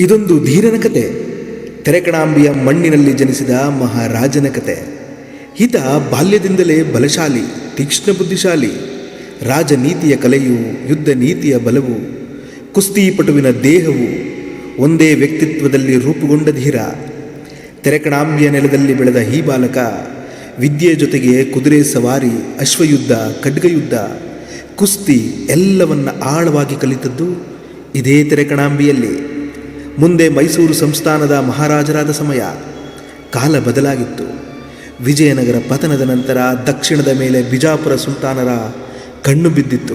ಇದೊಂದು ಧೀರನ ಕತೆ. ತೆರೆಕಣಾಂಬಿಯ ಮಣ್ಣಿನಲ್ಲಿ ಜನಿಸಿದ ಮಹಾರಾಜನ ಕತೆ. ಈತ ಬಾಲ್ಯದಿಂದಲೇ ಬಲಶಾಲಿ, ತೀಕ್ಷ್ಣ ಬುದ್ಧಿಶಾಲಿ. ರಾಜನೀತಿಯ ಕಲೆಯು, ಯುದ್ಧ ನೀತಿಯ ಬಲವು ಕುಸ್ತಿಪಟುವಿನ ದೇಹವು ಒಂದೇ ವ್ಯಕ್ತಿತ್ವದಲ್ಲಿ ರೂಪುಗೊಂಡ ಧೀರ. ತೆರೆಕಣಾಂಬಿಯ ನೆಲದಲ್ಲಿ ಬೆಳೆದ ಈ ಬಾಲಕ ವಿದ್ಯೆಯ ಜೊತೆಗೆ ಕುದುರೆ ಸವಾರಿ, ಅಶ್ವಯುದ್ಧ, ಖಡ್ಗಯುದ್ಧ, ಕುಸ್ತಿ ಎಲ್ಲವನ್ನ ಆಳವಾಗಿ ಕಲಿತದ್ದು ಇದೇ ತೆರೆಕಣಾಂಬಿಯಲ್ಲಿ. ಮುಂದೆ ಮೈಸೂರು ಸಂಸ್ಥಾನದ ಮಹಾರಾಜರಾದ ಸಮಯ. ಕಾಲ ಬದಲಾಗಿತ್ತು. ವಿಜಯನಗರ ಪತನದ ನಂತರ ದಕ್ಷಿಣದ ಮೇಲೆ ಬಿಜಾಪುರ ಸುಲ್ತಾನರ ಕಣ್ಣು ಬಿದ್ದಿತ್ತು.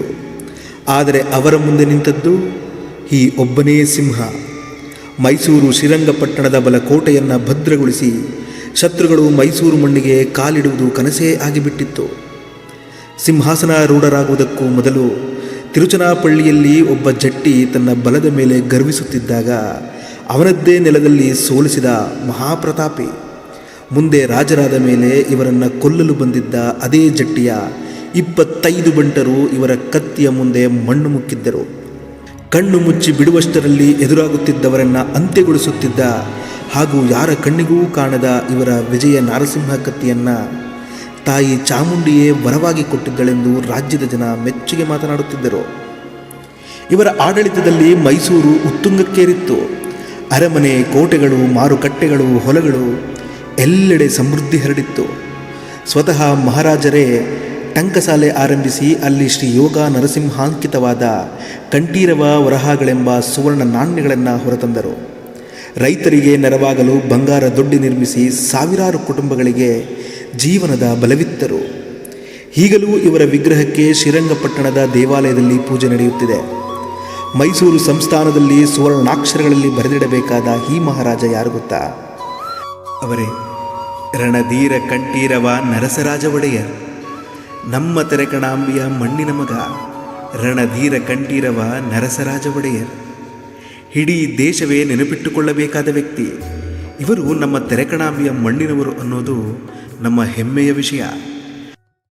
ಆದರೆ ಅವರ ಮುಂದೆ ನಿಂತದ್ದು ಈ ಒಬ್ಬನೇ ಸಿಂಹ. ಮೈಸೂರು ಶ್ರೀರಂಗಪಟ್ಟಣದ ಬಲ ಕೋಟೆಯನ್ನು ಭದ್ರಗೊಳಿಸಿ ಶತ್ರುಗಳು ಮೈಸೂರು ಮಣ್ಣಿಗೆ ಕಾಲಿಡುವುದು ಕನಸೇ ಆಗಿಬಿಟ್ಟಿತ್ತು. ಸಿಂಹಾಸನಾರೂಢರಾಗುವುದಕ್ಕೂ ಮೊದಲು ತಿರುಚನಾಪಳ್ಳಿಯಲ್ಲಿ ಒಬ್ಬ ಜಟ್ಟಿ ತನ್ನ ಬಲದ ಮೇಲೆ ಗರ್ವಿಸುತ್ತಿದ್ದಾಗ ಅವನದ್ದೇ ನೆಲದಲ್ಲಿ ಸೋಲಿಸಿದ ಮಹಾಪ್ರತಾಪಿ. ಮುಂದೆ ರಾಜರಾದ ಮೇಲೆ ಇವರನ್ನು ಕೊಲ್ಲಲು ಬಂದಿದ್ದ ಅದೇ ಜಟ್ಟಿಯ ಇಪ್ಪತ್ತೈದು ಬಂಟರು ಇವರ ಕತ್ತಿಯ ಮುಂದೆ ಮಣ್ಣು ಮುಕ್ಕಿದ್ದರು. ಕಣ್ಣು ಮುಚ್ಚಿ ಬಿಡುವಷ್ಟರಲ್ಲಿ ಎದುರಾಗುತ್ತಿದ್ದವರನ್ನು ಅಂತ್ಯಗೊಳಿಸುತ್ತಿದ್ದ ಹಾಗೂ ಯಾರ ಕಣ್ಣಿಗೂ ಕಾಣದ ಇವರ ವಿಜಯ ನಾರಸಿಂಹ ಕತ್ತಿಯನ್ನು ತಾಯಿ ಚಾಮುಂಡಿಯೇ ವರವಾಗಿ ಕೊಟ್ಟಿದ್ದಳೆಂದು ರಾಜ್ಯದ ಜನ ಮೆಚ್ಚುಗೆ ಮಾತನಾಡುತ್ತಿದ್ದರು. ಇವರ ಆಡಳಿತದಲ್ಲಿ ಮೈಸೂರು ಉತ್ತುಂಗಕ್ಕೇರಿತ್ತು. ಅರಮನೆ ಕೋಟೆಗಳು, ಮಾರುಕಟ್ಟೆಗಳು, ಹೊಲಗಳು ಎಲ್ಲೆಡೆ ಸಮೃದ್ಧಿ ಹರಡಿತ್ತು. ಸ್ವತಃ ಮಹಾರಾಜರೇ, ಟಂಕಸಾಲೆ ಆರಂಭಿಸಿ ಅಲ್ಲಿ ಶ್ರೀ ಯೋಗ ನರಸಿಂಹಾಂಕಿತವಾದ ಕಂಠೀರವ ವರಹಗಳೆಂಬ ಸುವರ್ಣ ನಾಣ್ಯಗಳನ್ನು ಹೊರತಂದರು. ರೈತರಿಗೆ ನೆರವಾಗಲು ಬಂಗಾರ ದೊಡ್ಡಿ ನಿರ್ಮಿಸಿ ಸಾವಿರಾರು ಕುಟುಂಬಗಳಿಗೆ ಜೀವನದ ಬಲವಿತ್ತರು. ಈಗಲೂ ಇವರ ವಿಗ್ರಹಕ್ಕೆ ಶ್ರೀರಂಗಪಟ್ಟಣದ ದೇವಾಲಯದಲ್ಲಿ ಪೂಜೆ ನಡೆಯುತ್ತಿದೆ. ಮೈಸೂರು ಸಂಸ್ಥಾನದಲ್ಲಿ ಸುವರ್ಣಾಕ್ಷರಗಳಲ್ಲಿ ಬರೆದಿಡಬೇಕಾದ ಈ ಮಹಾರಾಜ ಯಾರು ಗೊತ್ತಾ? ಅವರೇ, ರಣಧೀರ ಕಂಠೀರವ ನರಸರಾಜ ಒಡೆಯರ್. ನಮ್ಮ ತೆರೆಕಣಾಂಬಿಯ ಮಣ್ಣಿನ ಮಗ, ರಣಧೀರ ಕಂಠೀರವ ನರಸರಾಜ ಒಡೆಯರ್. ಇಡೀ ದೇಶವೇ ನೆನಪಿಟ್ಟುಕೊಳ್ಳಬೇಕಾದ ವ್ಯಕ್ತಿ. ಇವರು ನಮ್ಮ ತೆರೆಕಣಾಂಬಿಯ ಮಣ್ಣಿನವರು ಅನ್ನೋದು ನಮ್ಮ ಹೆಮ್ಮೆಯ ವಿಷಯ.